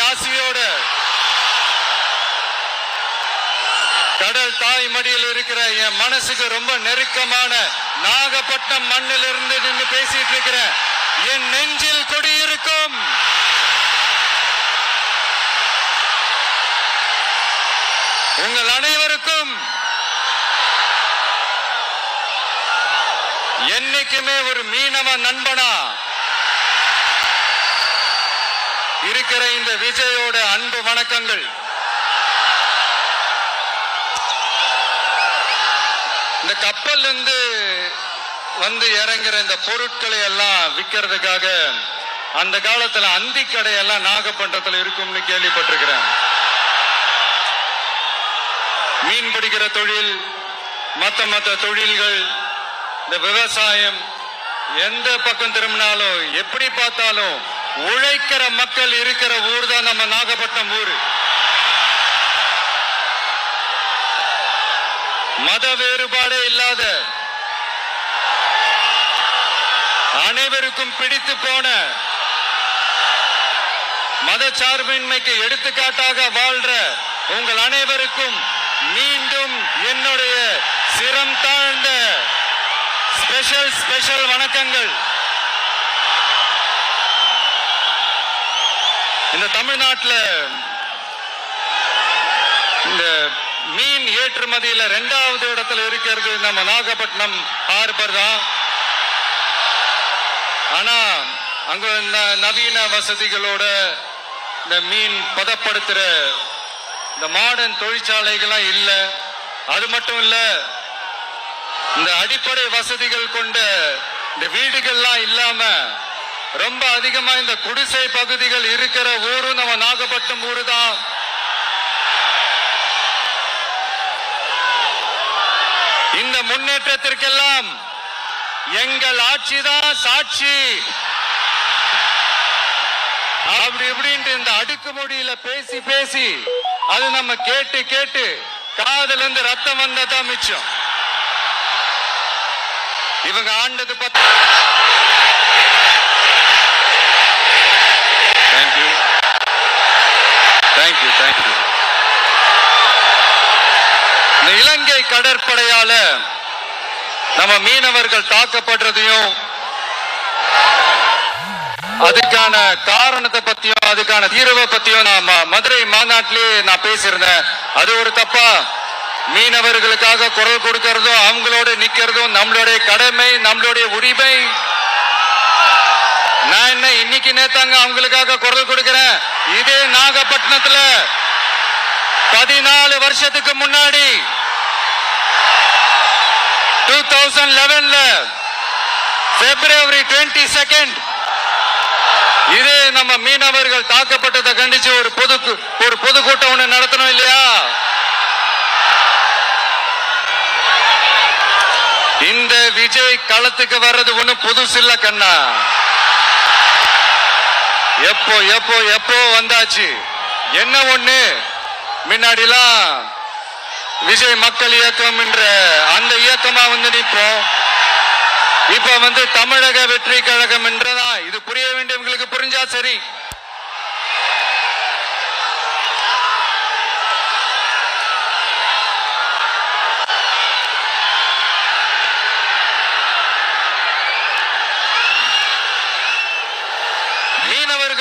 ஆசியோடு. கடல் தாய் மடியில் இருக்கிற என் மனசுக்கு ரொம்ப நெருக்கமான நாகப்பட்டினம் மண்ணில் இருந்து நின்று பேசிட்டு இருக்கிற என் நெஞ்சில் கொடியிருக்கும் உங்கள் அனைவருக்கும் என்னைக்குமே ஒரு மீனவ நண்பனா இருக்கிற இந்த விஜயோட அன்பு வணக்கங்கள். இந்த கப்பல்ல இருந்து வந்து இறங்குற இந்த பொருட்களை எல்லாம் விற்கிறதுக்காக அந்த காலத்துல அந்தி கடையெல்லாம் நாகப்பட்டினத்துல இருக்கும்னு கேள்விப்பட்டிருக்கிறேன். மீன் பிடிக்கிற தொழில் மத்த மத்த தொழில்கள் இந்த விவசாயம் எந்த பக்கம் திரும்பினாலும் எப்படி பார்த்தாலும் உழைக்கிற மக்கள் இருக்கிற ஊர் தான் நம்ம நாகப்பட்டினம் ஊர். மத வேறுபாடே இல்லாத அனைவருக்கும் பிடித்து போன மத சார்பின்மைக்கு எடுத்துக்காட்டாக வாழ்ற உங்கள் அனைவருக்கும் மீண்டும் என்னுடைய சிரம் தாழ்ந்த ஸ்பெஷல் ஸ்பெஷல் வணக்கங்கள். இந்த தமிழ்நாட்டில் இந்த மீன் ஏற்றுமதியில ரெண்டாவது இடத்துல இருக்கிறது நம்ம நாகப்பட்டினம் ஹார்பர் தான். ஆனா அங்க நவீன வசதிகளோட இந்த மீன் பதப்படுத்துற இந்த மாடர்ன் தொழிற்சாலைகள்லாம் இல்லை. அது மட்டும் இல்ல இந்த அடிப்படை வசதிகள் கொண்ட இந்த வீடுகள்லாம் இல்லாம ரொம்ப அதிகமா இந்த குடிசை பகுதிகள் இருக்கிற ஊரும் நம்ம நாகப்பட்டினம் ஊரு தான். இந்த முன்னேற்றத்திற்கெல்லாம் எங்கள் ஆட்சிதான் சாட்சி. அப்படி இப்படின்ட்டு இந்த அடுக்குமொழியில பேசி பேசி அது நம்ம கேட்டு கேட்டு காதல இருந்து ரத்தம் வந்ததா மிச்சம். இவங்க ஆண்டது பத்து தேங்க்யூ தேங்க்யூ தேங்க்யூ இந்த இலங்கை கடற்படையால நம்ம மீனவர்கள் தாக்கப்படுறதையும் அதுக்கான காரணத்தை பத்தியும் அதுக்கான தீர்வை பத்தியும் நான் மதுரை மாநாட்டிலேயே நான் பேசியிருந்தேன். அது ஒரு தப்பா? மீனவர்களுக்காக குரல் கொடுக்கறதும் அவங்களோட நிக்கிறதும் நம்மளுடைய கடமை நம்மளுடைய உரிமை. நான் என்ன இன்னைக்கு நேத்தாங்க அவங்களுக்காக குரல் கொடுக்கிறேன்? இதே நாகப்பட்டினத்துல பதினாலு வருஷத்துக்கு முன்னாடி டூ தௌசண்ட் லெவன்ல பிப்ரவரி டுவெண்ட்டி செகண்ட் இதே நம்ம மீனவர்கள் தாக்கப்பட்டதை கண்டிச்சு ஒரு பொது ஒரு பொதுக்கூட்டம் ஒண்ணு நடத்தணும் இல்லையா? இந்த விஜய் களத்துக்கு வர்றது ஒண்ணு புதுசு இல்ல கண்ணா. எப்போ எப்போ எப்போ வந்தாச்சு? என்ன ஒண்ணு? முன்னாடிலாம் விஜய் மக்கள் இயக்கம் என்ற அந்த இயக்கமா வந்து நிற்போம். இப்ப வந்து தமிழக வெற்றி கழகம் என்றதான் இது புரிய வேண்டியவங்களுக்கு புரிஞ்சா சரி.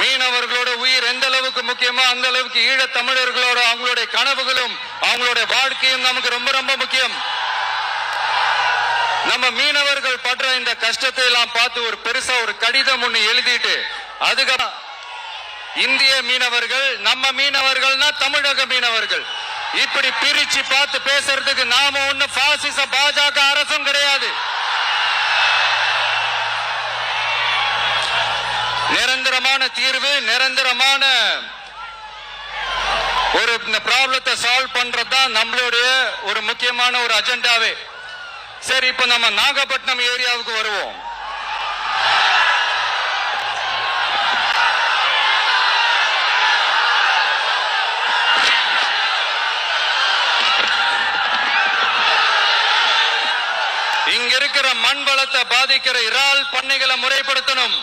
மீனவர்களோட உயிர் எந்த அளவுக்கு முக்கியமோ அந்த அளவுக்கு ஈழ தமிழர்களோட அவங்களுடைய கனவுகளும் அவங்களுடைய வாழ்க்கையும் நமக்கு ரொம்ப ரொம்ப முக்கியம். நம்ம மீனவர்கள் படுற இந்த கஷ்டத்தை எல்லாம் பார்த்து ஒரு பெருசா ஒரு கடிதம் ஒண்ணு எழுதிட்டு அதுக்கப்புறம் இந்திய மீனவர்கள் நம்ம மீனவர்கள்னா தமிழக மீனவர்கள். இப்படி பிரிச்சு பார்த்து பேசுறதுக்கு நாம ஒண்ணு பாசிச பாஜக அரசும் கிடையாது. நிரந்தரமான தீர்வு நிரந்தரமான ஒரு இந்த ப்ராப்ளத்தை சால்வ் பண்றது தான் நம்மளுடைய ஒரு முக்கியமான ஒரு அஜெண்டாவே. சரி இப்ப நம்ம நாகப்பட்டினம் ஏரியாவுக்கு வருவோம். இங்க இருக்கிற மண் வளத்தை பாதிக்கிற இறால் பண்ணைகளை முறைப்படுத்தணும்.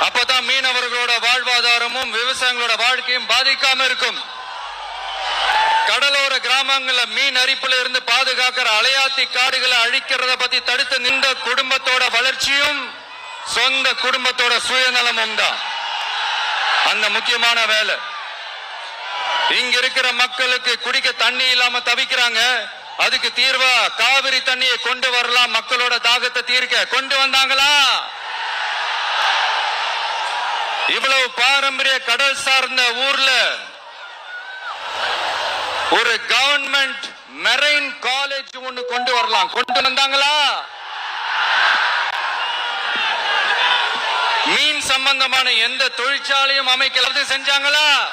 அப்பதான் மீனவர்களோட வாழ்வாதாரமும் விவசாயிகளோட வாழ்க்கையும் பாதிக்காம இருக்கும். கடலோர கிராமங்கள மீன் அரிப்புல இருந்து பாதுகாக்கிற அலையாத்தி காடுகளை அழிக்கிறத பத்தி தடுத்து நின்ற குடும்பத்தோட வளர்ச்சியும் சொந்த குடும்பத்தோட சுயநலமும் தான். அந்த முக்கியமான வேலை. இங்க இருக்கிற மக்களுக்கு குடிக்க தண்ணி இல்லாம தவிக்கிறாங்க. அதுக்கு தீர்வா காவிரி தண்ணியை கொண்டு வரலாம் மக்களோட தாகத்தை தீர்க்க. கொண்டு வந்தாங்களா? இவ்வளவு பாரம்பரிய கடல் சார்ந்த ஊர்ல ஒரு கவர்மெண்ட் மெரைன் காலேஜ் ஒண்ணு கொண்டு வரலாம். கொண்டு வந்தாங்களா? மீன் சம்பந்தமான எந்த தொழிற்சாலையும் அமைக்கிறது செஞ்சாங்களா?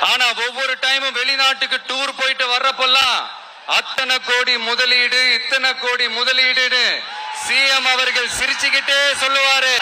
ஆனா ஒவ்வொரு டைமும் வெளிநாட்டுக்கு டூர் போயிட்டு வர்றப்பெல்லாம் அத்தனை கோடி முதலீடு இத்தனை கோடி முதலீடுன்னு சிஎம் அவர்கள் சிரிச்சுக்கிட்டே சொல்லுவாரு.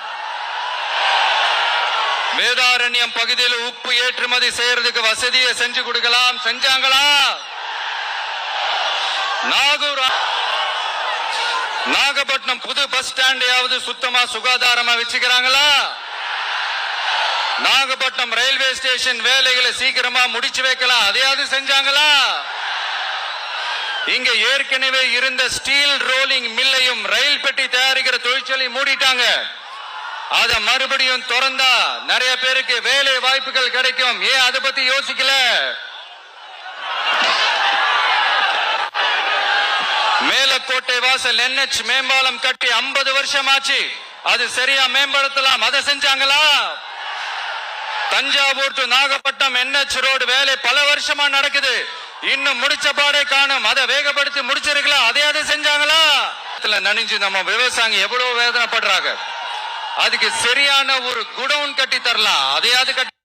வேதாரண்யம் பகுதியில் உப்பு ஏற்றுமதி செய்யறதுக்கு வசதியை செஞ்சு கொடுக்கலாம். செஞ்சாங்களா? நாகூர் நாகப்பட்டினம் புது பஸ் ஸ்டாண்டையாவது சுத்தமா சுகாதாரமா வச்சுக்கிறாங்களா? நாகப்பட்டினம் ரயில்வே ஸ்டேஷன் வேலைகளை சீக்கிரமா முடிச்சு வைக்கலாம். அதையாவது செஞ்சாங்களா? இங்க ஏற்கனவே இருந்த ஸ்டீல் ரோலிங் மில்லையும் ரயில் பெட்டி தயாரிக்கிற தொழிற்சாலையும் மூடிட்டாங்க. அத மறுபடியும் திறந்தா நிறைய பேருக்கு வேலை வாய்ப்புகள் கிடைக்கும். ஏன் அதை பத்தி யோசிக்கல? மேலக்கோட்டை வாசல் என்ஹெச் மேம்பாலம் கட்டி 50 வருஷம் ஆச்சு அது சரியா மேம்படுத்தலாம். அதை செஞ்சாங்களா? Thanjavur to Nagapattinam NH road வேலை பல வருஷமா நடக்குது. இன்னும் முடிச்ச பாடே காணும். அதை வேகப்படுத்தி முடிச்சிருக்கலாம் அதையாவது செஞ்சாங்களா? இதுல நனைஞ்சு நம்ம விவசாயி எவ்வளவு வேதனைப்படுறாங்க. அதுக்கு சரியான ஒரு குடவுன் கட்டி தரலாம் அதையாவது கட்டி